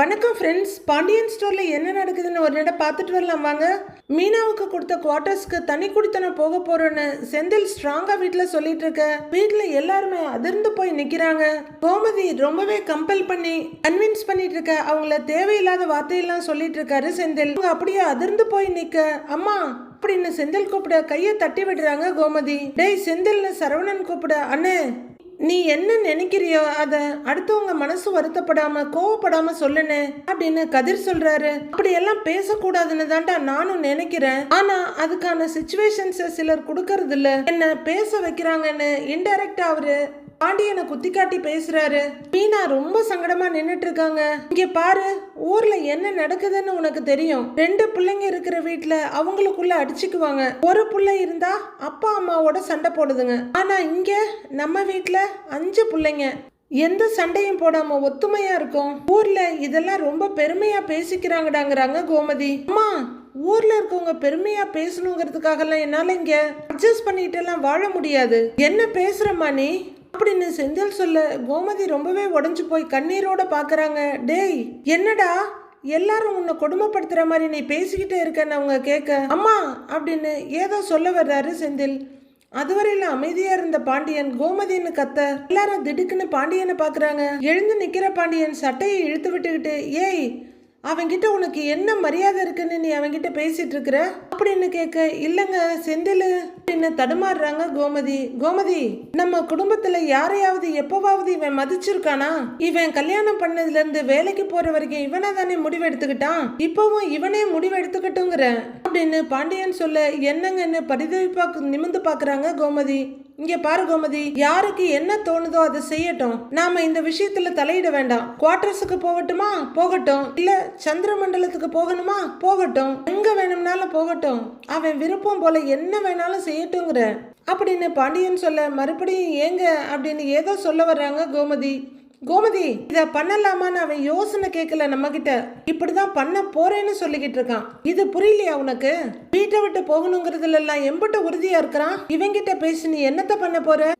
வணக்கம் ஃப்ரெண்ட்ஸ் பாண்டியன் ஸ்டோரில் என்ன நடக்குதுன்னு ஒரு நேரம் பார்த்துட்டு வரலாம் வாங்க. மீனாவுக்கு கொடுத்த குவார்ட்டர்ஸ்க்கு தனி குடித்தனம் போக போறோன்னு செந்தில் ஸ்ட்ராங்காக வீட்டில் சொல்லிட்டு இருக்க. வீட்டில் எல்லாருமே அதிர்ந்து போய் நிற்கிறாங்க கோமதி ரொம்பவே கம்பல் பண்ணி கன்வின்ஸ் பண்ணிட்டு இருக்க. அவங்கள தேவையில்லாத வார்த்தையெல்லாம் சொல்லிட்டு இருக்காரு செந்தில். அவங்க அப்படியே அதிர்ந்து போய் நிற்க அம்மா அப்படின்னு செந்தில் கூப்பிட கையை தட்டி விடுறாங்க கோமதி. டேய் செந்தில்னு சரவணன் கூப்பிட அண்ணே நீ என்ன நினைக்கிறியோ அதை அடுத்தவங்க மனசு வருத்தப்படாம கோவப்படாம சொல்லுனே அப்படின்னு கதிர் சொல்றாரு. அப்படி எல்லாம் பேசக்கூடாதுன்னு தான்டா நானும் நினைக்கிறேன். ஆனா அதுக்கான சுச்சுவேஷன்ஸை சிலர் கொடுக்கறது இல்ல என்ன பேச வைக்கிறாங்கன்னு இன்டைரக்டா அவரு பாண்டியனை குத்தி காட்டி பேசுறாரு. மீனா ரொம்ப சங்கடமா நின்னுட்டு இருக்காங்க இங்க பாரு ஊர்ல என்ன நடக்குதுன்னு உனக்கு தெரியும். ரெண்டு பிள்ளைங்க இருக்கிற வீட்டுல அவங்களுக்குள்ள அடிச்சுக்குவாங்க. ஒரு பிள்ளை இருந்தா அப்பா அம்மாவோட சண்டை போடுதுங்க. ஆனா இங்க நம்ம வீட்டுல அஞ்சு பிள்ளைங்க. எந்த சண்டையும் போடாம ஒத்துமையா இருக்கும். ஊர்ல இதெல்லாம் ரொம்ப பெருமையா பேசிக்கிறாங்கடாங்கிறாங்க கோமதி. அம்மா ஊர்ல இருக்கவங்க பெருமையா பேசணுங்கிறதுக்காகலாம் என்னால இங்க அட்ஜஸ்ட் பண்ணிட்டு எல்லாம் வாழ முடியாது. என்ன பேசுறமா நீ? அப்படின்னு செந்தில் சொல்ல கோமதி ரொம்பவே உடஞ்சு போய் கண்ணீரோட பார்க்குறாங்க டேய் என்னடா? எல்லாரும் உன்னை கொடுமைப்படுத்துற மாதிரி நீ பேசிக்கிட்டே இருக்கன்னு அவங்க கேட்க அம்மா அப்படின்னு ஏதோ சொல்ல வர்றாரு செந்தில். அதுவரையில அமைதியா இருந்த பாண்டியன் கோமதின்னு கத்த எல்லாரும் திடுக்குன்னு பாண்டியனை பாக்குறாங்க. எழுந்து நிக்கிற பாண்டியன் சட்டையை இழுத்து விட்டுக்கிட்டு ஏய் அவன்கிட்ட உனக்கு என்ன மரியாதை இருக்குன்னு நீ அவன்கிட்ட பேசிட்டு இருக்கிற? அப்படின்னு கேட்க? இல்லைங்க செந்தில். அப்படின்னு தடுமாறுறாங்க கோமதி? கோமதி நம்ம குடும்பத்துல யாரையாவது எப்பவாவது இவன் மதிச்சிருக்கானா? இவன் கல்யாணம் பண்ணதுல இருந்து வேலைக்கு போற வரைக்கும் இவனை தானே முடிவு எடுத்துக்கிட்டான் இப்பவும் இவனே முடிவு எடுத்துக்கட்டுங்கிற அப்படின்னு பாண்டியன் சொல்ல என்னங்கன்னு பரிதவிப்பா நிமிந்து பாக்குறாங்க கோமதி. இங்க பாரு கோமதி யாருக்கு என்ன தோணுதோ அதை செய்யட்டும். நாம இந்த விஷயத்துல தலையிட வேண்டாம். குவார்டர்ஸுக்கு போகட்டுமா? போகட்டும். இல்ல சந்திர மண்டலத்துக்கு போகணுமா? போகட்டும். எங்க வேணும்னாலும் போகட்டும். அவன் விருப்பம் போல என்ன வேணாலும் செய்யட்டுங்கிற. அப்படின்னு பாண்டியன் சொல்ல மறுபடியும் ஏங்க? அப்படின்னு ஏதோ சொல்ல வர்றாங்க கோமதி. கோமதி இத பண்ணலாமான்னு அவன் யோசனை கேட்கல நம்ம கிட்ட இப்படிதான் பண்ண போறேன்னு சொல்லிக்கிட்டு இருக்கான். இது புரியலையா உனக்கு? வீட்டை விட்டு போகணுங்கிறதுல எல்லாம் எம்பிட்ட உறுதியா இருக்கிறான்? இவங்கிட்ட பேசி நீ என்னத்த பண்ண போற?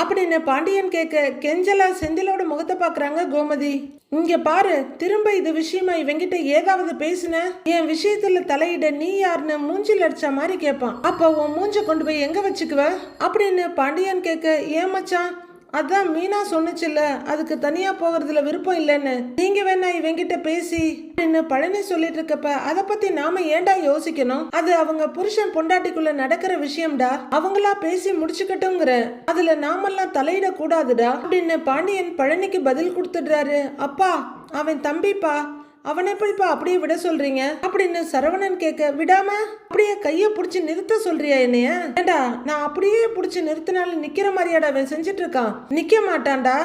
அப்படின்னு பாண்டியன் கேட்க கெஞ்சலா செந்திலோட முகத்தை பாக்குறாங்க கோமதி. இங்க பாரு திரும்ப இது விஷயமா இவங்கிட்ட ஏதாவது பேசுன? என் விஷயத்துல தலையிட நீ யாருன்னு மூஞ்சில் அடிச்ச மாதிரி கேட்பான் அப்ப உன் மூஞ்ச கொண்டு போய் எங்க வச்சுக்குவ? அப்படின்னு பாண்டியன் கேட்க ஏன் மச்சான்? அதான் மீனா சொன்னுச்சுல்ல அதுக்கு தனியா போகிறதுல விருப்பம் இல்லைன்னு. நீங்க வேணா இவங்கிட்ட பேசி அப்படின்னு பழனி சொல்லிட்டு இருக்கப்ப அதை பத்தி நாம ஏன்டா யோசிக்கணும்? அது அவங்க புருஷன் பொண்டாட்டிக்குள்ள நடக்கிற விஷயம்டா. அவங்களா பேசி முடிச்சுக்கட்டுங்கிற அதுல நாமெல்லாம் தலையிட கூடாதுடா அப்படின்னு பாண்டியன் பழனிக்கு பதில் கொடுத்துடுறாரு. அப்பா அவன் தம்பிப்பா அவனை எப்படிப்பா அப்படியே விட சொல்றீங்க? அப்படின்னு சரவணன் கேட்க விடாம அப்படியே கைய புடிச்சு நிறுத்த சொல்றியா என்னைய? ஏண்டா நான் அப்படியே புடிச்சு நிறுத்தினாலும் நிக்கிற மாதிரியாடா அவன் செஞ்சிட்டு இருக்கான்? நிக்க மாட்டான்டா.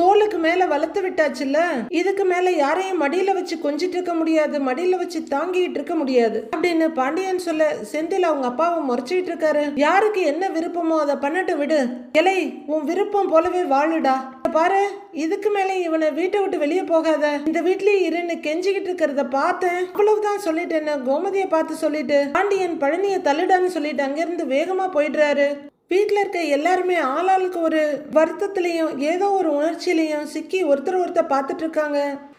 தோலுக்கு மேல வளர்த்து விட்டாச்சுல்ல? இதுக்கு மேல யாரையும் மடியில வச்சு கொஞ்சிட்டு இருக்க முடியாது மடியில வச்சு தாங்கிட்டு இருக்க முடியாது. அப்படின்னு பாண்டியன் சொல்ல செந்தில் அவங்க அப்பாவை முறைச்சிட்டு இருக்காரு. யாருக்கு என்ன விருப்பமோ அதை பண்ணட்டு விடு. இலை உன் விருப்பம் போலவே வாழுடா. பாரு இதுக்கு மேல இவனை வீட்டை விட்டு வெளியே போகாத. இந்த வீட்லயே இருன்னு கெஞ்சிக்கிட்டு இருக்கிறத பார்த்தேன். அவ்வளவுதான் சொல்லிட்டேன்னு கோமதியை பார்த்து சொல்லிட்டு பாண்டியன் பழனிய தள்ளிடான்னு சொல்லிட்டு அங்கிருந்து வேகமா போயிடுறாரு. வீட்டில் இருக்க எல்லாருமே ஆளாளுக்கு ஒரு வருத்தத்திலையும் ஏதோ ஒரு உணர்ச்சியிலையும் சிக்கி ஒருத்தர் ஒருத்தர் பார்த்துட்டு இருக்காங்க.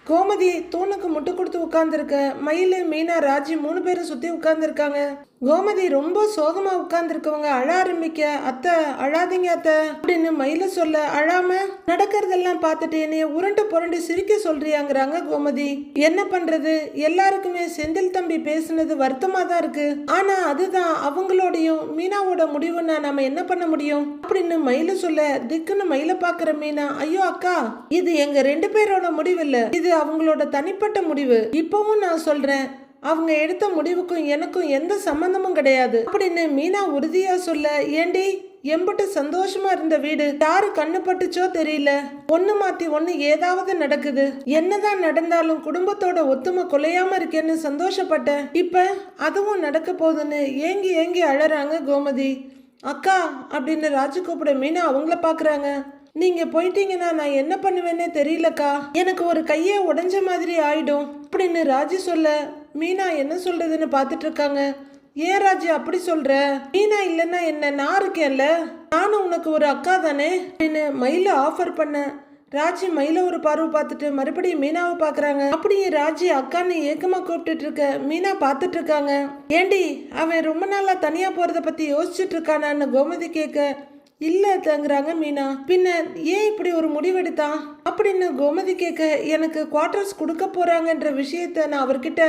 கோமதி தூணுக்கு முட்டு கொடுத்து உட்கார்ந்துருக்க மயில் மீனா ராஜி மூணு பேரும் சுத்தி உட்கார்ந்துருக்காங்க. கோமதி ரொம்ப சோகமாக உட்கார்ந்துருக்கவங்க அழ ஆரம்பிக்க அத்தை அழாதீங்க அத்தை அப்படின்னு மயில சொல்ல அழாம நடக்கிறதெல்லாம் பார்த்துட்டு என்னைய உருண்டு புரண்டு சிரிக்க சொல்றியாங்கிறாங்க கோமதி. என்ன பண்றது? எல்லாருக்குமே செந்தில் தம்பி பேசுனது வருத்தமா தான் இருக்கு. ஆனா அதுதான் அவங்களோடையும் மீனாவோட முடிவுன்னா நம்ம என்ன பண்ண முடியும்? அப்படின்னு மயில சொல்ல திக்குன்னு மயில பாக்குற மீனா ஐயோ அக்கா இது எங்க ரெண்டு பேரோட முடிவு இல்ல. இது அவங்களோட தனிப்பட்ட முடிவு. இப்பவும் நான் சொல்றேன் அவங்க எடுத்த முடிவுக்கும் எனக்கும் எந்த சம்பந்தமும் கிடையாது. அப்படின்னு மீனா உறுதியா சொல்ல ஏண்டி எம்பிட்டு சந்தோஷமா இருந்த வீடு யாரு கண்ணு பட்டுச்சோ தெரியல. ஒண்ணு மாத்தி ஒண்ணு ஏதாவது நடக்குது. என்னதான் நடந்தாலும் குடும்பத்தோட ஒத்துமை குலையாம இருக்கேன்னு சந்தோஷப்பட்டேன். இப்ப அதுவும் நடக்க போகுதுன்னு ஏங்கி ஏங்கி அழறாங்க கோமதி. அக்கா அப்படின்னு ராஜு கூப்பிட மீனா அவங்கள பாக்குறாங்க. நீங்க போயிட்டீங்கன்னா நான் என்ன பண்ணுவேன்னே தெரியலக்கா. எனக்கு ஒரு கையே உடஞ்ச மாதிரி ஆயிடும். அப்படின்னு ராஜு சொல்ல மீனா என்ன சொல்றதுன்னு பார்த்துட்டு இருக்காங்க. ஏன் ராஜு அப்படி சொல்ற? மீனா இல்லைன்னா என்ன? நான் இருக்கேன்ல. நானும் உனக்கு ஒரு அக்கா தானே? அப்படின்னு மயில ஆஃபர் பண்ண. ராஜி மயில ஒரு பார்வை பார்த்துட்டு மறுபடியும் மீனாவை பாக்குறாங்க அப்படியே ராஜி அக்கான்னு ஏக்கமா கூப்பிட்டுட்டு இருக்க. மீனா பார்த்துட்டு இருக்காங்க. ஏண்டி அவன் ரொம்ப நாளா தனியா போறத பத்தி யோசிச்சுட்டு இருக்கானான்னு கோமதி கேட்க இல்ல தங்குறாங்க மீனா. பின்ன ஏன் இப்படி ஒரு முடிவெடுத்தான் அப்படின்னு கோமதி கேட்க எனக்கு குவார்டர்ஸ் கொடுக்க போறாங்கன்ற விஷயத்த நான் அவர்கிட்ட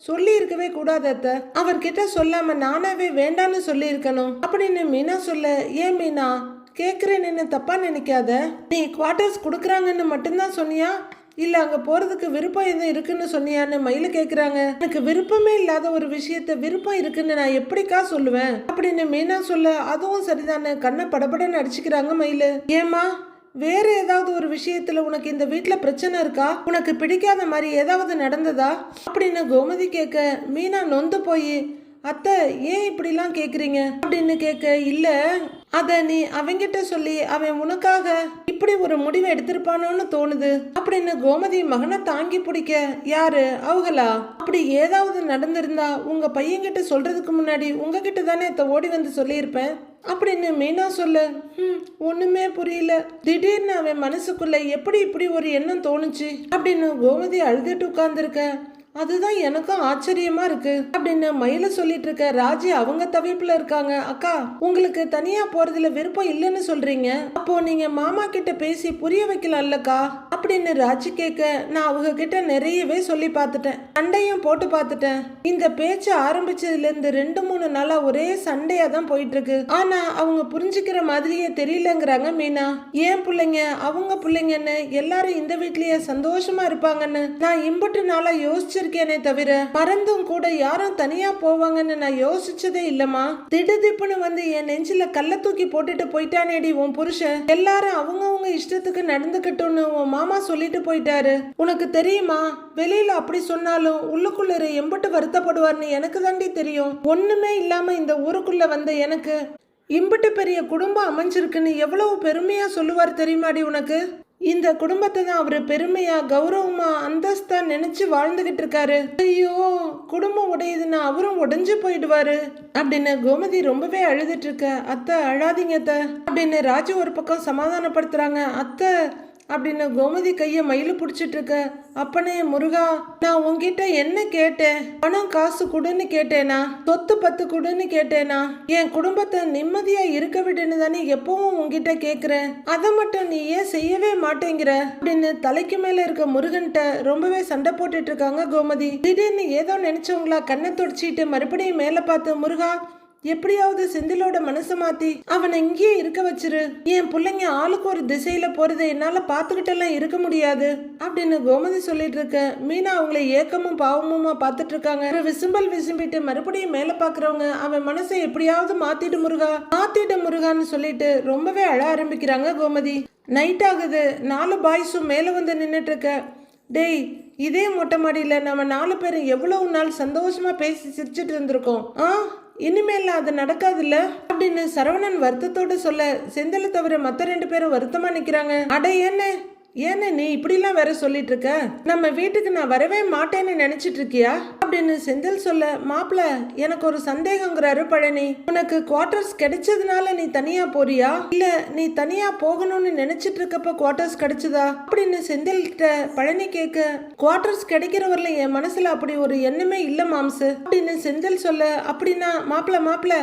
சொல்லி இருக்கவே கூடாது அத்தை. அவர்கிட்ட சொல்லாம நானாவே வேண்டான்னு சொல்லி இருக்கணும் அப்படின்னு மீனா சொல்ல ஏன் மீனா? கேக்குறேன்னு தப்பா நினைக்காத? நீ குவார்டர்ஸ் கொடுக்குறாங்கன்னு மட்டும்தான் சொன்னியா? இல்ல அங்க போறதுக்கு விருப்பம் எதுவும் இருக்குன்னு சொன்னியான்னு மயில கேக்குறாங்க. எனக்கு விருப்பமே இல்லாத ஒரு விஷயத்த விருப்பம் இருக்குன்னு நான் எப்படிக்கா சொல்லுவேன்? அப்படின்னு மீனா சொல்ல அதுவும் சரிதானே. கண்ணை படபடன்னு அடிச்சுக்கிறாங்க மயிலு. ஏமா வேற ஏதாவது ஒரு விஷயத்துல உனக்கு இந்த வீட்டுல பிரச்சனை இருக்கா? உனக்கு பிடிக்காத மாதிரி ஏதாவது நடந்ததா? அப்படின்னு கோமதி கேட்க மீனா நொந்து போய் அத்தை ஏன் இப்படிலாம் கேக்குறீங்க? அப்படின்னு கேட்க இல்ல அத நீ அவங்கிட்ட சொல்லி அவன் உனக்காக இப்படி ஒரு முடிவை எடுத்திருப்பானோன்னு தோணுது. அப்படின்னு கோமதி மகனை தாங்கி பிடிக்க யாரு அவங்களா? அப்படி ஏதாவது நடந்திருந்தா உங்க பையன்கிட்ட சொல்றதுக்கு முன்னாடி உங்ககிட்ட தானே இத்த ஓடி வந்து சொல்லியிருப்பேன். அப்படின்னு மீனா சொல்ல ம் ஒன்றுமே புரியல. திடீர்னு அவன் மனசுக்குள்ள எப்படி இப்படி ஒரு எண்ணம் தோணுச்சு? அப்படின்னு கோமதி அழுதுட்டு உட்காந்துருக்க அதுதான் எனக்கும் ஆச்சரியமா இருக்கு. அப்படின்னு மயில சொல்லிட்டு இருக்க ராஜி அவங்க தவிப்புல இருக்காங்க. அக்கா உங்களுக்கு தனியா போறதுல விருப்பம் இல்லைன்னு சொல்றீங்க. அப்போ நீங்க மாமா கிட்ட பேசி புரிய வைக்கலாம்லக்கா அப்படின்னு ராஜி கேட்க நான் அவங்க கிட்ட நிறையவே சொல்லி பார்த்துட்டேன். சண்டையும் போட்டு பார்த்துட்டேன். இந்த பேச்சு ஆரம்பிச்சதுல இருந்து ரெண்டு மூணு நாளா ஒரே சண்டையா தான் போயிட்டு இருக்கு. ஆனா அவங்க புரிஞ்சுக்கிற மாதிரியே தெரியலங்கிறாங்க மீனா. ஏன் பிள்ளைங்க? அவங்க பிள்ளைங்கன்னு எல்லாரும் இந்த வீட்லயே சந்தோஷமா இருப்பாங்கன்னு நான் இம்புட்டு நாளா யோசிச்சிருக்கேன். தவிர பறந்தும் கூட யாரும் தனியா போவாங்கன்னு நான் யோசிச்சதே இல்லம்மா. திடுதிப்புன்னு வந்து என் நெஞ்சில கல்ல தூக்கி போட்டுட்டு போயிட்டானேடி உன் புருஷன். எல்லாரும் அவங்கவுங்க இஷ்டத்துக்கு நடந்துக்கிட்டோன்னு உன் மாமா சொல்லிட்டு போயிட்டாரு. உனக்கு தெரியுமா? வெளியில அப்படி சொன்னாலும் உள்ளுக்குள்ள எம்புட்டு வருத்தப்படுவார்னு எனக்கு தாண்டி தெரியும். ஒண்ணுமே இல்லாம இந்த ஊருக்குள்ள வந்த எனக்கு இம்புட்டு பெரிய குடும்பம் அமைஞ்சிருக்குன்னு எவ்வளவு பெருமையா சொல்லுவார் தெரியுமாடி உனக்கு? இந்த குடும்பத்தை தான் அவர் பெருமையாக கௌரவமாக அந்தஸ்தாக நினச்சி வாழ்ந்துக்கிட்டு இருக்காரு. ஐயோ குடும்பம் உடையுதுன்னா அவரும் உடைஞ்சு போயிடுவாரு. அப்படின்னு கோமதி ரொம்பவே அழுதுட்டு இருக்க. அத்தை அழாதீங்க அத்தை. அப்படின்னு ராஜு ஒரு பக்கம் சமாதானப்படுத்துகிறாங்க அத்தை அப்படின்னு கோமதி கையை மயில பிடிச்சிட்டு இருக்க அப்பனே முருகா நான் உங்ககிட்ட என்ன கேட்டேன்? பணம் காசு கொடுன்னு கேட்டேனா? சொத்து பத்து கொடுன்னு கேட்டேனா? என் குடும்பத்தை நிம்மதியா இருக்க விடுன்னு தானே எப்பவும் உங்ககிட்ட கேக்குறேன். அதை மட்டும் நீ ஏன் செய்யவே மாட்டேங்கிற? அப்படின்னு தலைக்கு மேல இருக்க முருகன்கிட்ட ரொம்பவே சண்டை போட்டுட்டு இருக்காங்க கோமதி. திடீர்னு ஏதோ நினைச்சவங்களா கண்ணை தொடச்சிட்டு மறுபடியும் மேல பார்த்து முருகா எப்படியாவது செந்திலோட மனசை மாத்தி அவனை இங்கேயே இருக்க வச்சிரு. என் பிள்ளைங்க ஆளுக்கு ஒரு திசையில போறதை என்னால பாத்துக்கிட்டெல்லாம் இருக்க முடியாது. அப்படின்னு கோமதி சொல்லிட்டு இருக்க. மீனா அவங்களை ஏக்கமும் பாவமுமா பாத்துட்டு இருக்காங்க. விசும்பல் விசும்பிட்டு மறுபடியும் மேல பாக்குறவங்க அவன் மனசை எப்படியாவது மாத்திட்டு முருகா மாத்திட்டு முருகான்னு சொல்லிட்டு ரொம்பவே அழ ஆரம்பிக்கிறாங்க கோமதி. நைட் ஆகுது. நாலு பாய்ஸும் மேல வந்து நின்றுட்டு இருக்க. டேய் இதே மொட்டை மாடியில் நம்ம நாலு பேரும் எவ்வளவு நாள் சந்தோஷமா பேசி சிரிச்சிட்டு இருந்திருக்கோம். ஆ? இனிமேல் அது நடக்காதுல்ல? அப்படின்னு சரவணன் வருத்தத்தோடு சொல்ல செந்தில தவிர மற்ற ரெண்டு பேரும் வருத்தமா நிக்கிறாங்க. அட என்ன? ஏன்னு நீ இப்படிலாம் வேற சொல்லிட்டு இருக்க நம்ம வீட்டுக்கு நான் வரவே மாட்டேன்னு நினைச்சிட்டு இருக்கியா அப்படின்னு செந்தில் சொல்ல மாப்பிள எனக்கு ஒரு சந்தேகங்கிறாரு பழனி. உனக்கு குவார்டர்ஸ் கிடைச்சதுனால நீ தனியா போறியா? இல்ல நீ தனியா போகணும்னு நினைச்சிட்டு இருக்கப்ப குவார்டர்ஸ் கிடைச்சதா? அப்படின்னு செந்தில் கிட்ட பழனி கேட்க குவார்டர்ஸ் கிடைக்கிறவரில் என் மனசுல அப்படி ஒரு எண்ணமே இல்ல மாம்சு. அப்படின்னு செந்தில் சொல்ல அப்படின்னா மாப்பிள மாப்பிள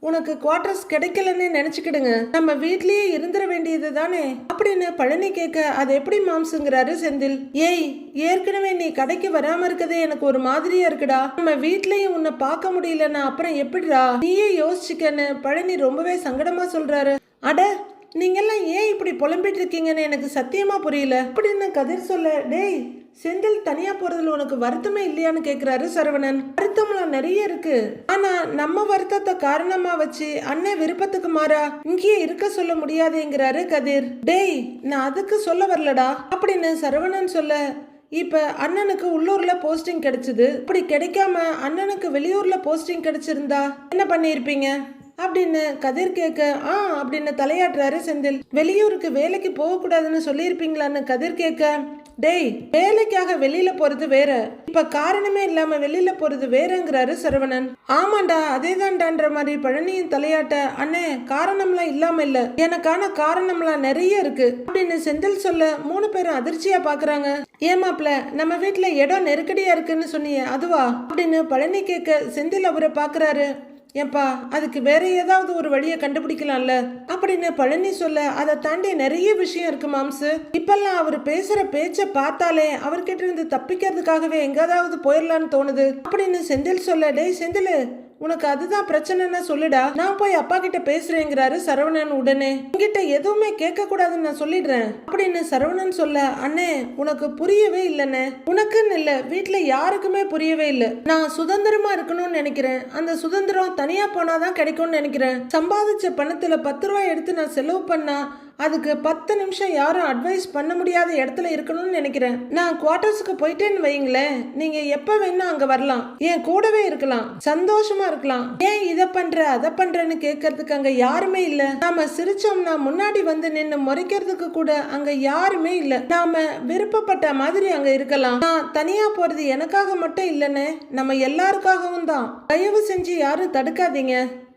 உனக்கு குவார்டர்ஸ் கிடைக்கலன்னு நினைச்சுக்கிடுங்க. நம்ம வீட்லயே இருந்துட வேண்டியது தானே அப்படின்னு பழனி கேட்க அது எப்படி மாம்சுங்கிறாரு செந்தில். ஏய் ஏற்கனவே நீ கடைக்கு வராம இருக்கதே எனக்கு ஒரு மாதிரியா இருக்குடா. நம்ம வீட்லயும் உன்னை பார்க்க முடியலன்னா அப்புறம் எப்படிடா? நீயே யோசிச்சுக்கன்னு பழனி ரொம்பவே சங்கடமா சொல்றாரு. அட நீங்கெல்லாம் ஏன் இப்படி புலம்பிட்டு இருக்கீங்கன்னு எனக்கு சத்தியமா புரியல. அப்படின்னு கதிர் சொல்ல டேய் செந்தில் தனியா போறதுல உனக்கு வருத்தமே இல்லையான்னு கேக்குறாரு சரவணன். வருத்தம்லாம் நிறைய இருக்கு. ஆனா நம்ம வருத்தத்தை காரணமா வச்சு அண்ணன் விருப்பத்துக்கு மாறா? இங்கேயே இருக்க சொல்ல முடியாதுங்கிறாரு கதிர். டேய் நான் அதுக்கு சொல்ல வரலடா. அப்படின்னு சரவணன் சொல்ல இப்ப அண்ணனுக்கு உள்ளூர்ல போஸ்டிங் கிடைச்சது. இப்படி கிடைக்காம அண்ணனுக்கு வெளியூர்ல போஸ்டிங் கிடைச்சிருந்தா என்ன பண்ணியிருப்பீங்க? அப்படின்னு கதிர் கேட்க ஆ அப்படின்னு தலையாட்டுறாரு செந்தில். வெளியூருக்கு வேலைக்கு போகக்கூடாதுன்னு சொல்லியிருப்பீங்களான்னு கதிர் கேட்க டேய் வேலைக்காக வெளியில போறது வேற. இப்ப காரணமே இல்லாம வெளியில போறது வேறங்கிறாரு சரவணன். ஆமாண்டா அதேதான்டான்ற மாதிரி பழனியின் தலையாட்ட. அண்ணே காரணம்லாம் இல்லாம இல்ல. எனக்கான காரணம்லாம் நிறைய இருக்கு. அப்படின்னு செந்தில் சொல்ல மூணு பேரும் அதிர்ச்சியா பாக்குறாங்க. ஏமாப்ல நம்ம வீட்டுல இடம் நெருக்கடியா இருக்குன்னு சொன்னியே அதுவா? அப்படின்னு பழனி கேட்க செந்தில் அவரை பாக்குறாரு. ஏன்பா அதுக்கு வேற ஏதாவது ஒரு வழியை கண்டுபிடிக்கலாம்ல? அப்படின்னு பழனி சொல்ல அதை தாண்டி நிறைய விஷயம் இருக்கு மாம்சு. இப்பெல்லாம் அவர் பேசுற பேச்ச பார்த்தாலே அவர்கிட்ட இருந்து தப்பிக்கிறதுக்காகவே எங்காவது போயிடலான்னு தோணுது. அப்படின்னு செந்தில் சொல்ல டேய் செந்தில் உனக்கு அதுதான் பிரச்சனைன்னா சொல்லுடா. நான் போய் அப்பா கிட்ட பேசுறேங்கிறாரு சரவணன் உடனே. உங்ககிட்ட எதுவுமே கேட்க கூடாதுன்னு நான் சொல்லிடுறேன். அப்படின்னு சரவணன் சொல்ல அண்ணே உனக்கு புரியவே இல்லைண்ணே. உனக்குன்னு இல்ல வீட்டுல யாருக்குமே புரியவே இல்லை. நான் சுதந்திரமா இருக்கணும்னு நினைக்கிறேன். அந்த சுதந்திரம் தனியா போனாதான் கிடைக்கும்னு நினைக்கிறேன். சம்பாதிச்ச பணத்துல பத்து ரூபாய் எடுத்து நான் செலவு பண்ணா அதுக்கு பத்து நிமிஷம் யாரும் அட்வைஸ் பண்ண முடியாத இடத்துல இருக்கணும்னு நினைக்கிறேன். நான் குவார்ட்டர்ஸுக்கு போயிட்டேன்னு வைங்களேன் நீங்க எப்ப வேணா அங்க வரலாம். என் கூடவே இருக்கலாம். சந்தோஷமா இருக்கலாம். ஏன் இத பண்ற அதை பண்றேன்னு கேட்கறதுக்கு அங்க யாருமே இல்ல. நாம சிரிச்சோம்னா முன்னாடி வந்து நின்னு முறைக்கிறதுக்கு கூட அங்க யாருமே இல்ல. நாம விருப்பப்பட்ட மாதிரி அங்க இருக்கலாம். நான் தனியா போறது எனக்காக மட்டும் இல்லைன்னு நம்ம எல்லாருக்காகவும் தான். தயவு செஞ்சு யாரும் தடுக்காதீங்க.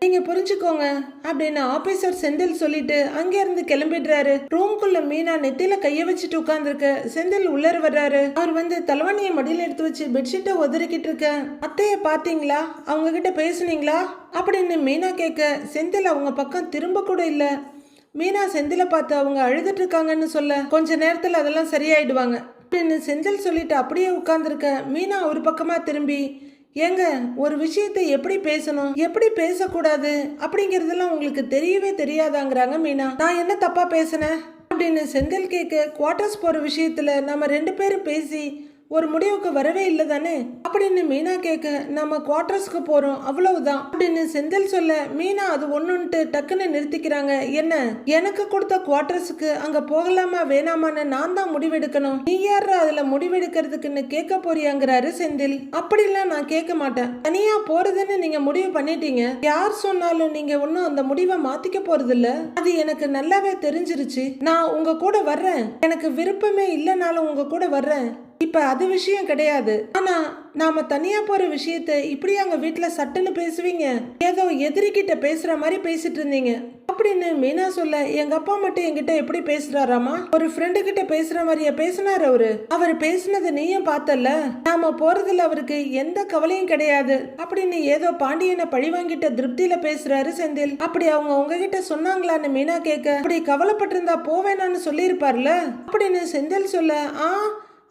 நீங்க புரிஞ்சுக்கோங்க அப்படின்னு ஆபீசர் செந்தில் சொல்லிட்டு அங்க இருந்து கிளம்பிடுறாரு. ரூம்குள்ள மீனா நெத்தியில கைய வச்சுட்டு உட்கார்ந்துருக்க. செந்தில் உள்ளர வர்றாரு. அவர் வந்து தலைவணிய மடியில் எடுத்து வச்சு பெட்ஷீட்டை உதறிக்கிட்டு இருக்க. அத்தைய பாத்தீங்களா? அவங்க கிட்ட பேசுனீங்களா? அப்படின்னு மீனா கேட்க செந்தில் அவங்க பக்கம் திரும்ப கூட இல்ல. மீனா செந்தில பார்த்து அவங்க அழுதுட்டு இருக்காங்கன்னு சொல்ல கொஞ்ச நேரத்துல அதெல்லாம் சரியாயிடுவாங்க. அப்படின்னு செந்தில் சொல்லிட்டு அப்படியே உட்கார்ந்துருக்க. மீனா ஒரு பக்கமா திரும்பி ஏங்க ஒரு விஷயத்தை எப்படி பேசணும்? எப்படி பேசக்கூடாது? அப்படிங்கறதெல்லாம் உங்களுக்கு தெரியவே தெரியாதாங்கிறாங்க மீனா. நான் என்ன தப்பா பேசினேன்? அப்படின்னு செந்தில் கேட்க குவார்ட்டர்ஸ் போற விஷயத்துல நம்ம ரெண்டு பேரும் பேசி ஒரு முடிவுக்கு வரவே இல்லை தானே? அப்படின்னு மீனா கேட்க நம்ம குவார்டர்ஸ்க்கு போறோம். அவ்வளவுதான். அப்படின்னு செந்தில் சொல்ல மீனா அது ஒண்ணுன்ட்டு டக்குன்னு நிறுத்திக்கிறாங்க. என்ன? எனக்கு கொடுத்த குவார்ட்டர்ஸுக்கு அங்க போகலாமா வேணாமான்னு நான் தான் முடிவெடுக்கணும். நீ யார் அதுல முடிவெடுக்கிறதுக்குன்னு கேட்க போறியாங்கிறாரு செந்தில். அப்படிலாம் நான் கேட்க மாட்டேன். தனியா போறதுன்னு நீங்க முடிவு பண்ணிட்டீங்க. யார் சொன்னாலும் நீங்க ஒன்னும் அந்த முடிவை மாத்திக்க போகிறதில்ல அது எனக்கு நல்லாவே தெரிஞ்சிருச்சு. நான் உங்க கூட வர்றேன். எனக்கு விருப்பமே இல்லைனாலும் உங்க கூட வர்றேன். இப்போ அது விஷயம் கிடையாது. ஆனா நாம தனியா போற விஷயத்த இப்படி அவங்க வீட்டில் சட்டுன்னு பேசுவீங்க. ஏதோ எதிரிகிட்ட பேசுற மாதிரி பேசிட்டு இருந்தீங்க. அப்படின்னு மீனா சொல்ல எங்க அப்பா மட்டும் என்கிட்ட எப்படி பேசுறாராமா ஒரு ஃப்ரெண்டு கிட்ட பேசுற மாதிரியே பேசினார் அவரு. அவர் பேசுனதை நீயும் பார்த்தல நாம போறதுல அவருக்கு எந்த கவலையும் கிடையாது. அப்படின்னு ஏதோ பாண்டியனை பழி வாங்கிட்ட திருப்தியில பேசுறாரு செந்தில். அப்படி அவங்க உங்ககிட்ட சொன்னாங்களான்னு மீனா கேட்க அப்படி கவலைப்பட்டிருந்தா போவேணான்னு சொல்லியிருப்பார்ல? அப்படின்னு செந்தில் சொல்ல ஆ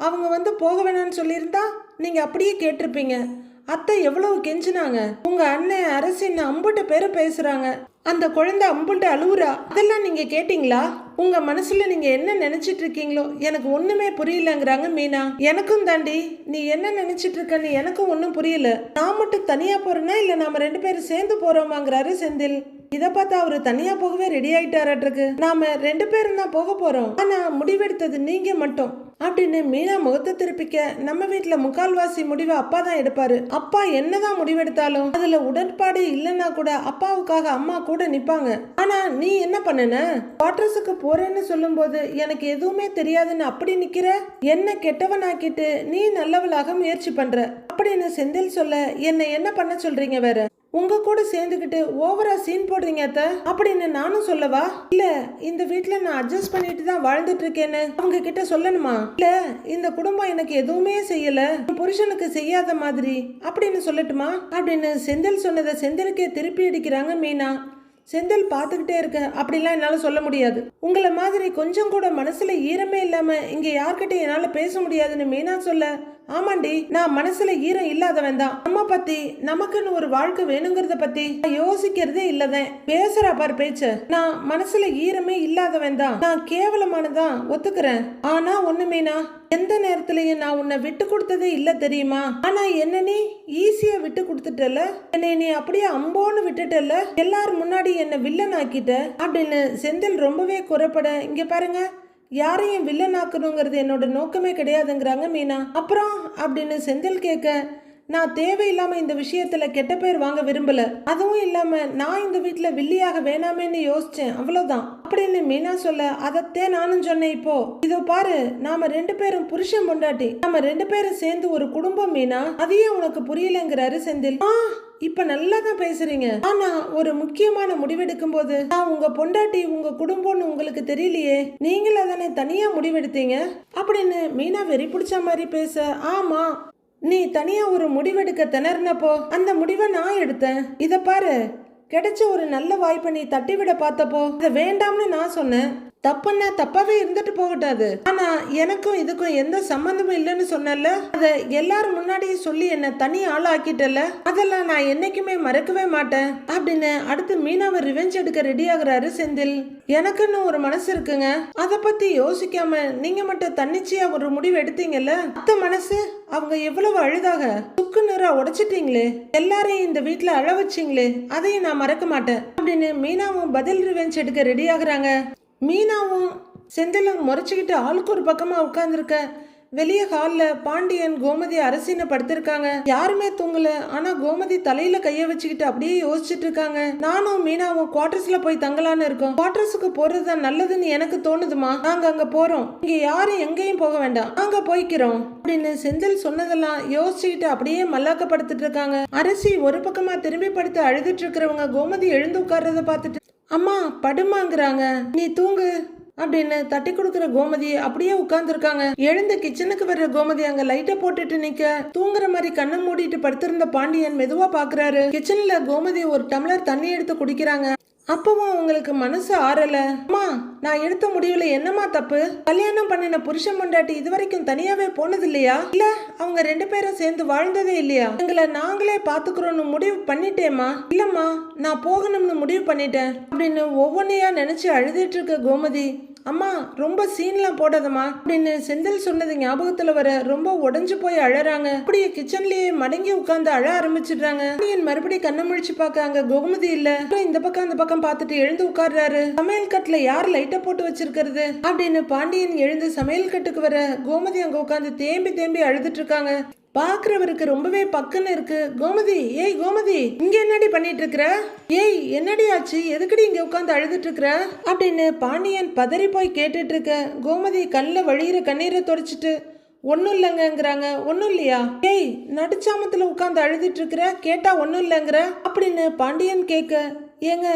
அவங்க வந்து போக வேணாம்னு சொல்லியிருந்தா நீங்கள் அப்படியே கேட்டிருப்பீங்க. அத்தை எவ்வளவு கெஞ்சினாங்க. உங்க அண்ணன் அரசின்னு அம்புட்டு பேரு பேசுறாங்க. அந்த குழந்தை அம்புட்டு அழுவுறா. அதெல்லாம் நீங்க கேட்டீங்களா? உங்க மனசுல நீங்க என்ன நினைச்சிட்டு இருக்கீங்களோ? எனக்கு ஒண்ணுமே புரியலங்கிறாங்க மீனா. எனக்கும் தாண்டி நீ என்ன நினைச்சிட்டு இருக்கன்னு எனக்கும் ஒன்றும் புரியல. நான் மட்டும் தனியா போறேன்னா இல்ல நாம ரெண்டு பேரும் சேர்ந்து போறோமாங்கிறாரு செந்தில். இத பார்த்தா அவரு தனியா போகவே ரெடி ஆயிட்டாராட்டிருக்கு நாம ரெண்டு பேரும் தான் போக போறோம். ஆனா முடிவெடுத்தது நீங்க மட்டும். அப்படின்னு மீனா முகத்தை திருப்பிக்க நம்ம வீட்டில் முக்கால்வாசி முடிவை அப்பா தான் எடுப்பாரு. அப்பா என்னதான் முடிவெடுத்தாலும் அதுல உடன்பாடு இல்லைன்னா கூட அப்பாவுக்காக அம்மா கூட நிப்பாங்க. ஆனா நீ என்ன பண்ணுன? குவார்டர்ஸுக்கு போறேன்னு சொல்லும்போது எனக்கு எதுவுமே தெரியாதுன்னு அப்படி நிக்கிற? என்ன கெட்டவனாக்கிட்டு நீ நல்லவளாக முயற்சி பண்ற? அப்படின்னு செந்தில் சொல்ல என்னை என்ன பண்ண சொல்றீங்க வேற? உங்க கூட சேர்ந்துக்கிட்டு ஓவரா சீன் போடுறீங்க அத்த. அப்படின்னு நானும் சொல்லவா? இல்ல இந்த வீட்டுல நான் அட்ஜஸ்ட் பண்ணிட்டு தான் வாழ்ந்துட்டு இருக்கேன்னு அவங்க கிட்ட சொல்லணுமா? இல்ல இந்த குடும்பம் எனக்கு எதுவுமே செய்யல. புருஷனுக்கு செய்யாத மாதிரி அப்படின்னு சொல்லட்டுமா? அப்படின்னு செந்தில் சொன்னதை செந்திலுக்கே திருப்பி அடிக்கிறாங்க மீனா. செந்தில் பார்த்துக்கிட்டே இருக்க அப்படிலாம் என்னால் சொல்ல முடியாது. உங்களை மாதிரி கொஞ்சம் கூட மனசுல ஈரமே இல்லாம இங்கே யார்கிட்டயும் என்னால் பேச முடியாதுன்னு மீனா சொல்ல ஆமாண்டி நான் மனசுல ஈரம் இல்லாதவன் தான். நம்ம பத்தி நமக்குன்னு ஒரு வாழ்க்கை வேணுங்கிறத பத்தி நான் யோசிக்கிறதே இல்லதான் பேசுறா பாரு பேச்சு. நான் மனசுல ஈரமே இல்லாதவன் தான். நான் கேவலமானதான் ஒத்துக்கிறேன். ஆனா ஒண்ணு மீனா எந்த நேரத்திலயும் நான் உன்னை விட்டு கொடுத்ததே இல்ல தெரியுமா? ஆனா என்ன நீ ஈஸியா விட்டு கொடுத்துட்டல? என்னை நீ அப்படியே அம்போன்னு விட்டுட்டல? எல்லாரும் முன்னாடி என்ன வில்லன் ஆக்கிட்ட? அப்படின்னு செந்தில் ரொம்பவே குறைப்பட இங்க பாருங்க. யாரையும் வில்லனாக்கணுங்கிறது என்னோட நோக்கமே கிடையாதுங்கிறாங்க மீனா. அப்புறம் அப்படின்னு செந்தில் கேட்க நான் தேவையில்லாமல் இந்த விஷயத்தில் கெட்ட பேர் வாங்க விரும்பல. அதுவும் இல்லாமல் நான் இந்த வீட்டில் வில்லியாக வேணாமேன்னு யோசித்தேன் அவ்வளோதான் அப்படின்னு மீனா சொல்ல அதத்தே நானும் சொன்னேன் இப்போ. இதோ பாரு நாம ரெண்டு பேரும் புருஷன் பொண்டாட்டி. நாம ரெண்டு பேரும் சேர்ந்து ஒரு குடும்பம் மீனா. அதையே உனக்கு புரியலங்கிறாரு செந்தில். ஆ இப்ப நல்லா தான் பேசுறீங்க. ஆனா ஒரு முக்கியமான முடிவெடுக்கும் போது நான் உங்க பொண்டாட்டி உங்க குடும்பம்னு உங்களுக்கு தெரியலையே. நீங்கள தானே தனியா முடிவெடுத்தீங்க? அப்படின்னு மீனா வெறி பிடிச்ச மாதிரி பேச ஆமா நீ தனியா ஒரு முடிவெடுக்க திணறினப்போ அந்த முடிவை நான் எடுத்தேன். இத பாரு கிடைச்ச ஒரு நல்ல வாய்ப்பை நீ தட்டி விட பார்த்தப்போ அதை வேண்டாம்னு நான் சொன்னேன். தப்புன்னா தப்பாவே இருந்துட்டு போகட்டாது. ஆனா எனக்கும் இதுக்கும் எந்த சம்பந்தமும் இல்லைன்னு சொன்னல அத எல்லாரும் முன்னாடியே சொல்லி என்ன தனி ஆள் ஆக்கிட்டல அதெல்லாம் நான் என்னைக்குமே மறக்கவே மாட்டேன். அப்படின்னு அடுத்து மீனாவை ரிவெஞ்ச் எடுக்க ரெடி ஆகுறாரு செந்தில். எனக்குன்னு ஒரு மனசு இருக்குங்க. அத பத்தி யோசிக்காம நீங்க மட்டும் தன்னிச்சையா ஒரு முடிவு எடுத்தீங்கல்ல? அத்த மனசு அவங்க எவ்வளவு அழுதாக? துக்கு நிறா உடைச்சிட்டீங்களே. எல்லாரையும் இந்த வீட்டுல அழ வச்சீங்களே. அதையும் நான் மறக்க மாட்டேன். அப்படின்னு மீனாவும் பதில் ரிவெஞ்ச் எடுக்க ரெடி ஆகுறாங்க. மீனாவும் செந்திலும் முறைச்சிக்கிட்டு ஆளுக்கு ஒரு பக்கமாக உட்காந்துருக்க வெளியே ஹாலில் பாண்டியன் கோமதி அரசின படுத்திருக்காங்க. யாருமே தூங்கல. ஆனா கோமதி தலையில கைய வச்சுக்கிட்டு அப்படியே யோசிச்சுட்டு இருக்காங்க. நானும் மீனாவும் குவார்டர்ஸ்ல போய் தங்கலான்னு இருக்கோம். குவார்டர்ஸுக்கு போறதுதான் நல்லதுன்னு எனக்கு தோணுதுமா? நாங்க அங்க போறோம். இங்க யாரும் எங்கேயும் போக வேண்டாம். நாங்க போய்க்கிறோம். அப்படின்னு செந்தில் சொன்னதெல்லாம் யோசிச்சுக்கிட்டு அப்படியே மல்லாக்கப்படுத்திட்டு இருக்காங்க. அரசி ஒரு பக்கமா திரும்பி படுத்து அழுதுட்டு இருக்கிறவங்க கோமதி எழுந்து உட்கார்றத பார்த்துட்டு அம்மா படுமாங்கிறாங்க நீ தூங்கு. அப்படின்னு தட்டி கொடுக்குற கோமதி அப்படியே உட்கார்ந்துருக்காங்க. எழுந்து கிச்சனுக்கு வர்ற கோமதி அங்க லைட்டை போட்டுட்டு நிக்க. தூங்குற மாதிரி கண்ணை மூடிட்டு படுத்திருந்த பாண்டியன் மெதுவா பாக்குறாரு. கிச்சன்ல கோமதி ஒரு டம்ளர் தண்ணி எடுத்து குடிக்கிறாங்க. அப்பவும் உங்களுக்கு மனசு ஆறல. அம்மா நான் எடுத்த முடிவுல என்னம்மா தப்பு? கல்யாணம் பண்ணின புருஷன் பொண்டாட்டி இதுவரைக்கும் தனியாவே போனது இல்லையா இல்ல அவங்க ரெண்டு பேரும் சேர்ந்து வாழ்ந்ததே இல்லையா? எங்களை நாங்களே பாத்துக்கிறோம்னு முடிவு பண்ணிட்டேம்மா. இல்லம்மா நான் போகணும்னு முடிவு பண்ணிட்டேன். அப்படின்னு ஒவ்வொன்னையா நினைச்சு அழுதுட்டு இருக்க கோமதி அம்மா ரொம்ப சீன்லாம் போடாதம்மா. அப்படின்னு செந்தில் சொன்னது ஞாபகத்துல வர ரொம்ப உடஞ்சு போய் அழறாங்க. அப்படியே கிச்சன்லயே மடங்கி உட்கார்ந்து அழ ஆரம்பிச்சிடுறாங்க. மறுபடியும் கண்ணை முழிச்சு பார்க்க அங்க கோமதி இல்ல. இந்த பக்கம் அந்த பக்கம் பார்த்துட்டு எழுந்து உட்கார்றாரு. சமையல் கட்டுல யார் லைட்டை போட்டு வச்சிருக்கிறது? அப்படின்னு பாண்டியன் எழுந்து சமையல் கட்டுக்கு வர கோமதி அங்க உட்காந்து தேம்பி தேம்பி அழுதுட்டு இருக்காங்க. பாக்குறவருக்கு ரொம்பவே பக்குன்னு இருக்கு. கோமதி ஏய் கோமதி இங்க என்னடி பண்ணிட்டு இருக்கிற ஏய் என்னடி ஆச்சு? எதுக்குடி இங்க உட்காந்து அழுதுட்டு இருக்கிற அப்படின்னு பாண்டியன் பதறி போய் கேட்டுட்டு இருக்க கோமதி கல்ல வழியிற கண்ணீரை தொடச்சிட்டு ஒன்றும் இல்லைங்கங்கிறாங்க ஒன்றும் இல்லையா? ஏய் நடுச்சாமத்தில் உட்காந்து அழுதுட்டு இருக்கிற கேட்டா ஒன்றும் இல்லைங்கிற? அப்படின்னு பாண்டியன் கேட்க ஏங்க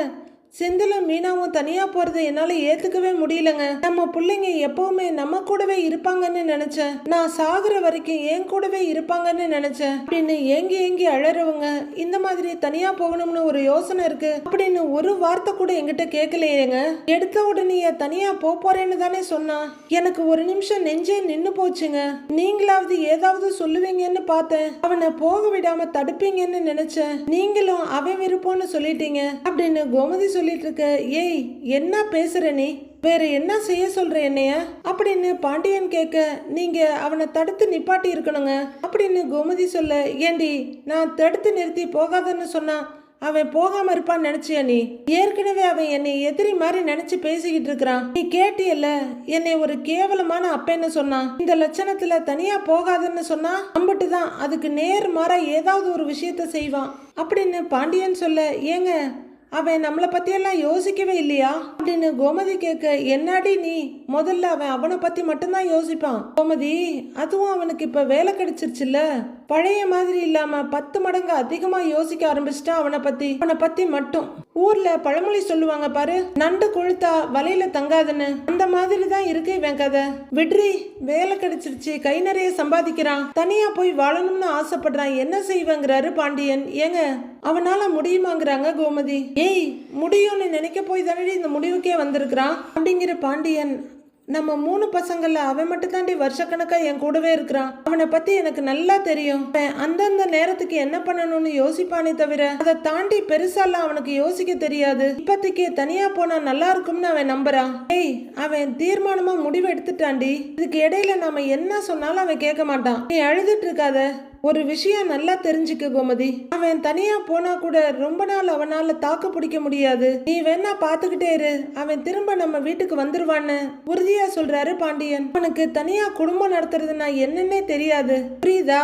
செந்திலும் மீனாவும் தனியா போறதை என்னால ஏத்துக்கவே முடியலங்க. நம்ம பிள்ளைங்க எப்பவுமே நம்ம கூடவே இருப்பாங்கன்னு நினைச்சேன். நான் சாகுற வரைக்கும் என் கூடவே இருப்பாங்கன்னு நினைச்சேன். அப்படின்னு ஏங்கி ஏங்கி அழறவங்க இந்த மாதிரி தனியா போகணும்னு ஒரு யோசனை இருக்கு அப்படின்னு ஒரு வார்த்தை கூட என்கிட்ட கேட்கலையேங்க எடுத்த உடனே தனியா போக போறேன்னு தானே சொன்னா. எனக்கு ஒரு நிமிஷம் நெஞ்சே நின்னு போச்சுங்க. நீங்களாவது ஏதாவது சொல்லுவீங்கன்னு பார்த்தேன். அவனை போக விடாம தடுப்பீங்கன்னு நினைச்சேன். நீங்களும் அவன் விருப்பம்னு சொல்லிட்டீங்க அப்படின்னு கோமதி சொல்லி இருக்க ஏய் என்ன பேசுற நீ? வேற என்ன செய்ய சொல்ற என்னைய? அப்படின்னு பாண்டியன் கேட்க நீங்க அவனை தடுத்து நிப்பாட்டி இருக்கணுங்க அப்படின்னு கோமதி சொல்ல ஏண்டி நான் தடுத்து நிறுத்தி போகாதன்னு சொன்னா அவன் போகாம இருப்பான்னு நினைச்சியா நீ? ஏற்கனவே அவன் என்னை எதிரி மாதிரி நினைச்சு பேசிக்கிட்டு இருக்கிறான். நீ கேட்டியல்ல என்னை ஒரு கேவலமான அப்பன்னு சொன்னான் இந்த லட்சணத்துல தனியா போகாதன்னு சொன்னா அம்பிட்டு தான் அதுக்கு நேர் மாற ஏதாவது ஒரு விஷயத்த செய்வான். அப்படின்னு பாண்டியன் சொல்ல ஏங்க அவன் நம்மளை பற்றியெல்லாம் யோசிக்கவே இல்லையா? அப்படின்னு கோமதி கேட்க என்னாடி நீ? முதல்ல அவன் அவனை பற்றி மட்டும்தான் யோசிப்பான். கோமதி அதுவும் அவனுக்கு இப்போ வேலை கிடைச்சிருச்சுல்ல? பழைய மாதிரி இல்லாம பத்து மடங்கு அதிகமா யோசிக்க ஆரம்பிச்சிட்டான் அவனை பத்தி அவனை பத்தி மட்டும். ஊர்ல பழமொழி சொல்லுவாங்க பாரு நண்டு கொழுத்தா வலையில தங்காதுன்னு. அந்த மாதிரி தான் இருக்கு இவன் கதை. விட்ரி வேலை கிடைச்சிருச்சு கை நிறைய சம்பாதிக்கிறான். தனியா போய் வாழணும்னு ஆசைப்படுறான். என்ன செய்வேங்கிறாரு பாண்டியன். ஏங்க அவனால முடியுமாங்கிறாங்க கோமதி. ஏய் முடியும்னு நினைக்க போய் தானே இந்த முடிவுக்கே வந்திருக்கிறான்? அப்படிங்கிற பாண்டியன் நம்ம மூணு பசங்கள்ல அவன் மட்டும் தாண்டி வருஷக்கணக்கா என் கூடவே இருக்கிறான். அவனை பத்தி எனக்கு நல்லா தெரியும். அவன் அந்தந்த நேரத்துக்கு என்ன பண்ணணும்னு யோசிப்பானே தவிர அதை தாண்டி பெருசாலாம் அவனுக்கு யோசிக்க தெரியாது. இப்போதைக்கு தனியா போனா நல்லா இருக்கும்னு அவன் நம்புறான். ஏய் அவன் தீர்மானமா முடிவு எடுத்துட்டாண்டி இதுக்கு இடையில நாம என்ன சொன்னாலும் அவன் கேட்க மாட்டான். நீ அழுதுட்டு இருக்காத. ஒரு விஷயம் நல்லா தெரிஞ்சுக்க கோமதி. அவன் தனியா போனா கூட ரொம்ப நாள் அவனால தாக்கு பிடிக்க முடியாது. நீ வேணா பாத்துக்கிட்டே இரு. அவன் திரும்ப நம்ம வீட்டுக்கு வந்துருவான்னு உறுதியா சொல்றாரு பாண்டியன். அவனுக்கு தனியா குடும்பம் நடத்துறதுனா என்னன்னே தெரியாது. புரியுதா?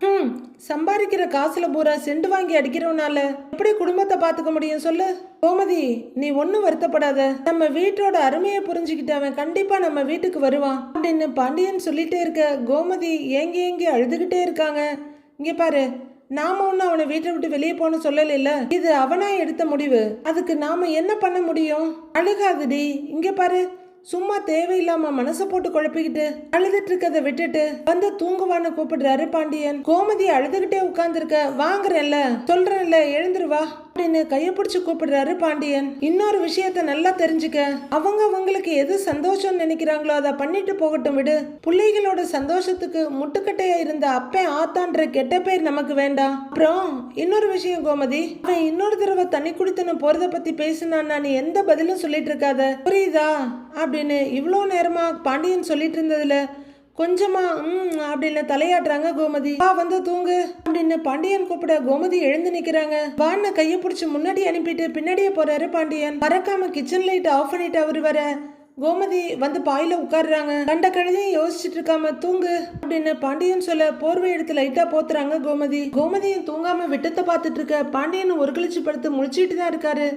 ம் சம்பாதிக்கிற காசுல பூரா செண்டு வாங்கி அடிக்கிறவனால எப்படி குடும்பத்தை பார்த்துக்க முடியும் சொல்லு? கோமதி நீ ஒன்றும் வருத்தப்படாத. நம்ம வீட்டோட அருமையை புரிஞ்சுக்கிட்டு அவன் கண்டிப்பா நம்ம வீட்டுக்கு வருவான். அப்படின்னு பாண்டியன் சொல்லிட்டே இருக்க கோமதி ஏங்கி ஏங்கி அழுதுகிட்டே இருக்காங்க. இங்க பாரு நாம ஒன்றும் அவனை வீட்டை விட்டு வெளியே போன சொல்லல இது அவனா எடுத்த முடிவு. அதுக்கு நாம என்ன பண்ண முடியும்? அழுகாதடி. இங்க பாரு சும்மா தேவையில்லாம மனசை போட்டு குழப்பிக்கிட்டு அழுதுட்டு இருக்கத விட்டுட்டு வந்து தூங்குவான்னு கூப்பிடுறாரு பாண்டியன். கோமதி அழுதுகிட்டே உட்கார்ந்துருக்க வாங்குறேன்ல சொல்றேன்ல எழுந்துருவா அப்படின்னு கைய பிடிச்சு கூப்பிடுறாரு பாண்டியன். இன்னொரு விஷயத்த நல்லா தெரிஞ்சுக்க. அவங்க அவங்களுக்கு எது சந்தோஷம் நினைக்கிறாங்களோ அதை பண்ணிட்டு போகட்டும் விடு. பிள்ளைகளோட சந்தோஷத்துக்கு முட்டுக்கட்டையா இருந்த அப்பே ஆத்தான்ற கெட்ட பேர் நமக்கு வேண்டாம். அப்புறம் இன்னொரு விஷயம் கோமதி. அவன் இன்னொரு தடவை தண்ணி குடித்தனம் போறத பத்தி பேசினான் நான் எந்த பதிலும் சொல்லிட்டு இருக்காத. புரியுதா? அப்படின்னு இவ்வளோ நேரமா பாண்டியன் சொல்லிட்டு இருந்ததுல கொஞ்சமா ம் அப்படின்னு தலையாட்டுறாங்க கோமதி. வா வந்து தூங்கு அப்படின்னு பாண்டியன் கூப்பிட கோமதி எழுந்து நிக்கிறாங்க. வான்னு கைய பிடிச்சி முன்னாடி அனுப்பிட்டு பின்னாடியே போறாரு பாண்டியன். மறக்காம கிச்சன் லைட் ஆஃப் பண்ணிட்டு அவரு வர. கோமதி வந்து பாயில உட்காருறாங்க. கண்ட கழுதையும் யோசிச்சுட்டு இருக்காம தூங்கு அப்படின்னு பாண்டியன் சொல்ல போர்வை எடுத்து லைட்டா போத்துறாங்க கோமதி. கோமதியும் தூங்காம விட்டத்தை பார்த்துட்டு இருக்க பாண்டியன் ஒரு கழிச்சு படுத்து முழிச்சிட்டு தான் இருக்காரு.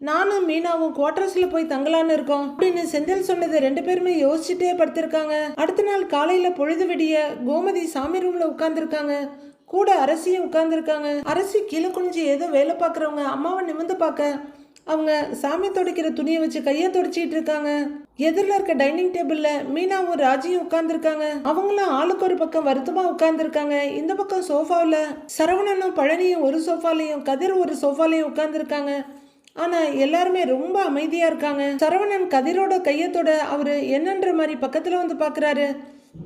நானும் மீனாவும் குவார்டர்ஸ்ல போய் தங்கலான்னு இருக்கோம். அப்படின்னு செந்தில் சொன்னதை ரெண்டு பேருமே யோசிச்சுட்டே படுத்திருக்காங்க. அடுத்த நாள் காலையில பொழுது விடிய கோமதி சாமி ரூம்ல உட்கார்ந்துருக்காங்க. கூட அரசியும் உட்கார்ந்துருக்காங்க. அரசி கீழே குனிஞ்சு ஏதோ வேலை பார்க்குறவங்க அம்மாவை நிமிந்து பார்க்க அவங்க சாமி துடைக்கிற துணியை வச்சு கையை துடைச்சிட்டு இருக்காங்க. எதிரில் இருக்க டைனிங் டேபிளில் மீனாவும் ராஜியும் உட்காந்துருக்காங்க அவங்களும் ஆளுக்கு ஒரு பக்கம் வருத்தமா உட்காந்துருக்காங்க இந்த பக்கம் சோஃபாவில் சரவணனும் பழனியும் ஒரு சோஃபாலையும் கதிர் ஒரு சோஃபாலையும் உட்காந்துருக்காங்க ஆனா எல்லாருமே ரொம்ப அமைதியா இருக்காங்க. சரவணன் கதிரோட கையத்தோட அவரு என்னன்ற மாதிரி பக்கத்துல வந்து பாக்குறாரு.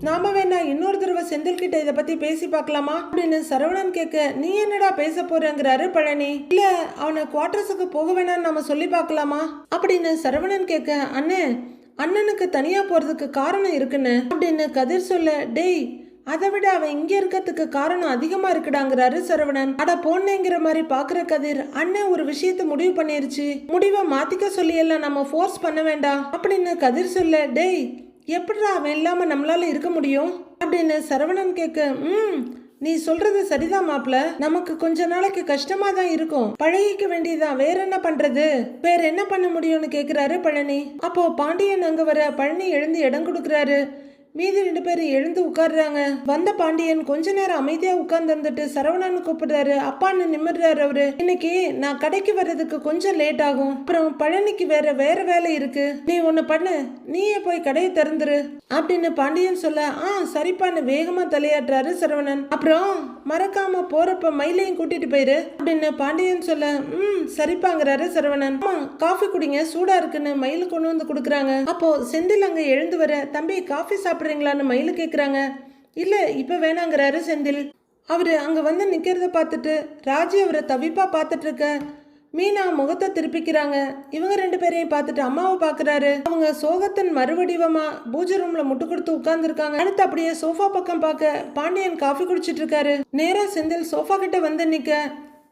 நாம வேணா இன்னொரு தடவை செந்தில் கிட்ட இதை பத்தி பேசி பார்க்கலாமா? அப்படின்னு சரவணன் கேட்க நீ என்னடா பேச போறங்கிறாரு பழனி. இல்ல அவனை குவார்டர்ஸுக்கு போக வேணாம்னு நாம சொல்லி பார்க்கலாமா? அப்படின்னு சரவணன் கேட்க அண்ணே அண்ணனுக்கு தனியா போறதுக்கு காரணம் இருக்குன்னு. அப்படின்னு கதிர் சொல்ல டேய் அதை விட அவன் இங்கே இருக்கிறதுக்கு காரணம் அதிகமாக இருக்குடாங்கிறாரு சரவணன். அட போனேங்கிற மாதிரி பார்க்குற கதிர் அண்ணன் ஒரு விஷயத்தை முடிவு பண்ணிருச்சு. முடிவை மாற்றிக்க சொல்லி எல்லாம் நம்ம ஃபோர்ஸ் பண்ண வேண்டாம். அப்படின்னு கதிர் சொல்ல டேய் எப்படிடா அவன் இல்லாமல் நம்மளால இருக்க முடியும்? அப்படின்னு சரவணன் கேட்க ம் நீ சொல்றது சரிதான் மாப்ள நமக்கு கொஞ்ச நாளைக்கு கஷ்டமா தான் இருக்கும். பழகிக்க வேண்டியதான் வேற என்ன பண்றது? வேற என்ன பண்ண முடியும்னு கேக்குறாரு பழனி. அப்போ பாண்டியன் அங்க வர பழனி எழுந்து இடம் கொடுக்குறாரு. மீதி ரெண்டு பேரும் எழுந்து உட்காடுறாங்க வந்த பாண்டியன் கொஞ்ச நேரம் அமைதியா உட்கார்ந்து சரவணன் கூப்பிடுறாரு. அப்பான்னு நிமிடுறாரு அவரு. இன்னைக்கு நான் கடைக்கு வர்றதுக்கு கொஞ்சம் லேட் ஆகும். அப்புறம் பழனிக்கு வேற வேற வேலை இருக்கு. நீ ஒண்ணு பண்ணு. நீயே போய் கடையை திறந்துரு. அப்படின்னு பாண்டியன் சொல்ல ஆ சரிப்பான்னு வேகமா தலையாட்டுறாரு சரவணன். அப்புறம் மறக்காம போறப்ப மயிலையும் கூட்டிட்டு போயிரு. அப்படின்னு பாண்டியன் சொல்ல ம் சரிப்பாங்கிறாரு சரவணன். ஆமா காஃபி குடிங்க. சூடா இருக்குன்னு மயில் கொண்டு வந்து கொடுக்குறாங்க. அப்போ செந்தில் அங்க எழுந்து வர தம்பி காஃபி சாப்பிட்றீங்களான்னு மயில் கேட்குறாங்க இல்லை இப்போ வேணாங்கிறாரு செந்தில். அவர் அங்கே வந்து நிற்கிறத பார்த்துட்டு ராஜி அவரை தவிப்பாக பார்த்துட்ருக்க மீனா முகத்தை திருப்பிக்கிறாங்க. இவங்க ரெண்டு பேரையும் பார்த்துட்டு அம்மாவை பார்க்கறாரு அவங்க சோகத்தின் மறுவடிவமாக பூஜை ரூமில் முட்டு கொடுத்து உட்காந்துருக்காங்க அடுத்து அப்படியே சோஃபா பக்கம் பார்க்க பாண்டியன் காஃபி குடிச்சிட்டு இருக்காரு நேராக செந்தில் சோஃபா கிட்ட வந்து நிற்க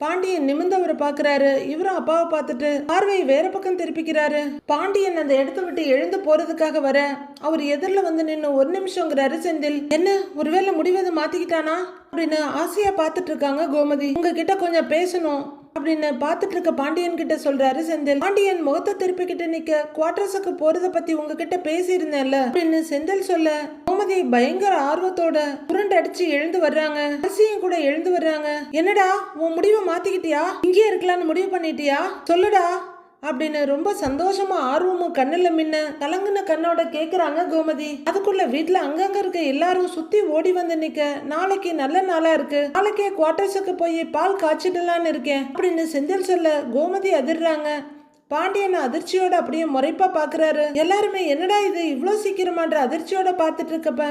பாண்டியன் நிமிர்ந்தவரை பார்க்கறாரு. இவரும் அப்பாவை பார்த்துட்டு பார்வையை வேற பக்கம் திருப்பிக்கிறாரு. பாண்டியன் அந்த இடத்த விட்டு எழுந்து போறதுக்காக வர அவர் எதிரில் வந்து நின்று ஒரு நிமிஷங்கிறாரு செந்தில். என்ன ஒருவேளை முடிவதை மாத்திக்கிட்டானா? அப்படின்னு ஆசையா பார்த்துட்டு இருக்காங்க கோமதி. உங்ககிட்ட கொஞ்சம் பேசணும் அப்படின்னு பார்த்துட்டு இருக்க பாண்டியன் கிட்ட சொல்றாரு செந்தில். பாண்டியன் முகத்தை திருப்பிக்கிட்டு நிக்க குவார்டர்ஸுக்கு போறத பத்தி உங்ககிட்ட பேசியிருந்தேன்ல அப்படின்னு செந்தில் சொல்ல கோமதி பயங்கர ஆர்வத்தோட புரண்டு அடிச்சு எழுந்து வர்றாங்க. அரசியும் கூட எழுந்து வர்றாங்க. என்னடா உன் முடிவை மாத்திக்கிட்டியா? இங்கேயே இருக்கலாம்னு முடிவு பண்ணிட்டியா? சொல்லுடா அப்படின்னு ரொம்ப சந்தோஷமா ஆர்வமும் கண்ணுல மின்ன கலங்குன கண்ணோட கேக்குறாங்க கோமதி. அதுக்குள்ள வீட்டில் அங்கங்க இருக்க எல்லாரும் சுத்தி ஓடி வந்து நிக்க நாளைக்கு நல்ல நாளா இருக்கு. நாளைக்கே குவார்டர்ஸுக்கு போய் பால் காய்ச்சிடலான்னு இருக்கேன் அப்படின்னு செந்தில் சொல்ல கோமதி அதிர்றாங்க. பாண்டியன் அதிர்ச்சியோட அப்படியே முறைப்பா பாக்குறாரு. எல்லாருமே என்னடா இது இவ்வளோ சீக்கிரமான்ற அதிர்ச்சியோட பார்த்துட்டு இருக்கப்ப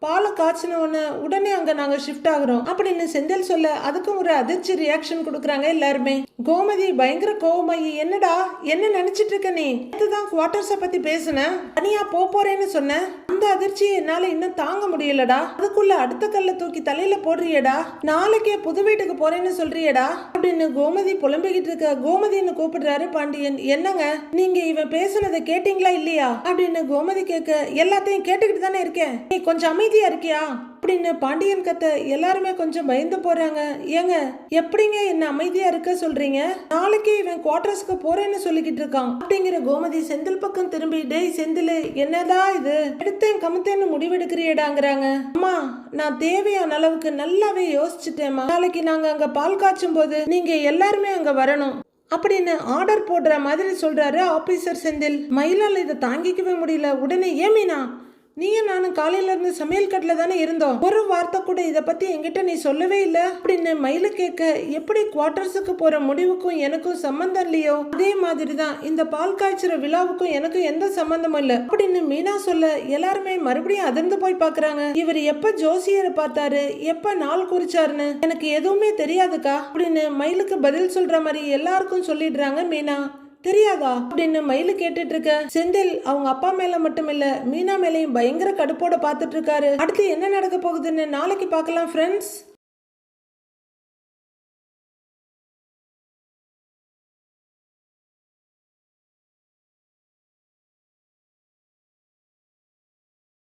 பாலை காய்ச்சின உடனே அங்கே நாங்கள் ஷிஃப்ட் ஆகுறோம். அப்படின்னு செந்தில் சொல்ல அதுக்கும் ஒரு அதிர்ச்சி ரியாக்ஷன் கொடுக்குறாங்க எல்லாருமே. கோமதி பயங்கர கோவமாயி என்னடா என்ன நினைச்சிட்டு இருக்க நீ? இதுதான் குவார்டர்ஸை பத்தி பேசுன. தனியா போ போறேன்னு சொன்ன. அந்த அதிர்ச்சியை என்னால இன்னும் தாங்க முடியலடா. அதுக்குள்ள அடுத்த கல்ல தூக்கி தலையில போடுறியடா. நாளைக்கே புது வீட்டுக்கு போறேன்னு சொல்றியடா. அப்படின்னு கோமதி புலம்பிக்கிட்டு இருக்க கோமதின்னு கூப்பிடுறாரு பாண்டியன். என்னங்க நீங்க இவன் பேசுனதை கேட்டீங்களா இல்லையா? அப்படின்னு கோமதி கேட்க எல்லாத்தையும் கேட்டுக்கிட்டு தானே இருக்கேன். நீ கொஞ்சம் அமைதி அமைதியாக இருக்கியா? அப்படின்னு பாண்டியன் கத்த எல்லாருமே கொஞ்சம் பயந்து போறாங்க. ஏங்க எப்படிங்க என்ன அமைதியா இருக்க சொல்றீங்க? நாளைக்கு இவன் குவார்டர்ஸ்க்கு போறேன்னு சொல்லிக்கிட்டு இருக்கான். அப்படிங்கிற கோமதி செந்தில் பக்கம் திரும்பி டேய் செந்தில் என்னடா இது? எடுத்தேன் கமுத்தேன்னு முடிவெடுக்கிறியடாங்கிறாங்க. அம்மா நான் தேவையான அளவுக்கு நல்லாவே யோசிச்சுட்டேம்மா. நாளைக்கு நாங்க அங்க பால் காய்ச்சும் போது நீங்க எல்லாருமே அங்க வரணும். அப்படின்னு ஆர்டர் போடுற மாதிரி சொல்றாரு ஆபீசர் செந்தில். மயிலால் இதை தாங்கிக்கவே முடியல. உடனே ஏமினா நீயும் நானும் காலையில இருந்து சமையல் கட்டில தானே இருந்தோம். ஒரு வார்த்தை கூட இதை பத்தி என்கிட்ட நீ சொல்லவே இல்ல. அப்படின்னு மயில கேட்க எப்படி குவார்டர்ஸுக்கு போற முடிவுக்கும் எனக்கும் சம்பந்தம் இல்லையோ? அதே மாதிரி தான் இந்த பால் காய்ச்சுற விழாவுக்கும் எனக்கும் எந்த சம்பந்தமும் இல்ல. அப்படின்னு மீனா சொல்ல எல்லாருமே மறுபடியும் அதிர்ந்து போய் பாக்குறாங்க. இவர் எப்ப ஜோசியரை பார்த்தாரு? எப்ப நாள் குறிச்சாருன்னு? எனக்கு எதுவுமே தெரியாதுக்கா? அப்படின்னு மயிலுக்கு பதில் சொல்ற மாதிரி எல்லாருக்கும் சொல்லிடுறாங்க மீனா. தெரியாதா? அப்படின்னு மயிலு கேட்டுட்டு இருக்க செந்தில் அவங்க அப்பா மேல மட்டும் இல்ல மீனா மேலையும் பயங்கர கடுப்போட பாத்துட்டு இருக்காரு அடுத்து என்ன நடக்க போகுதுன்னு நாளைக்கு பார்க்கலாம் ஃப்ரெண்ட்ஸ்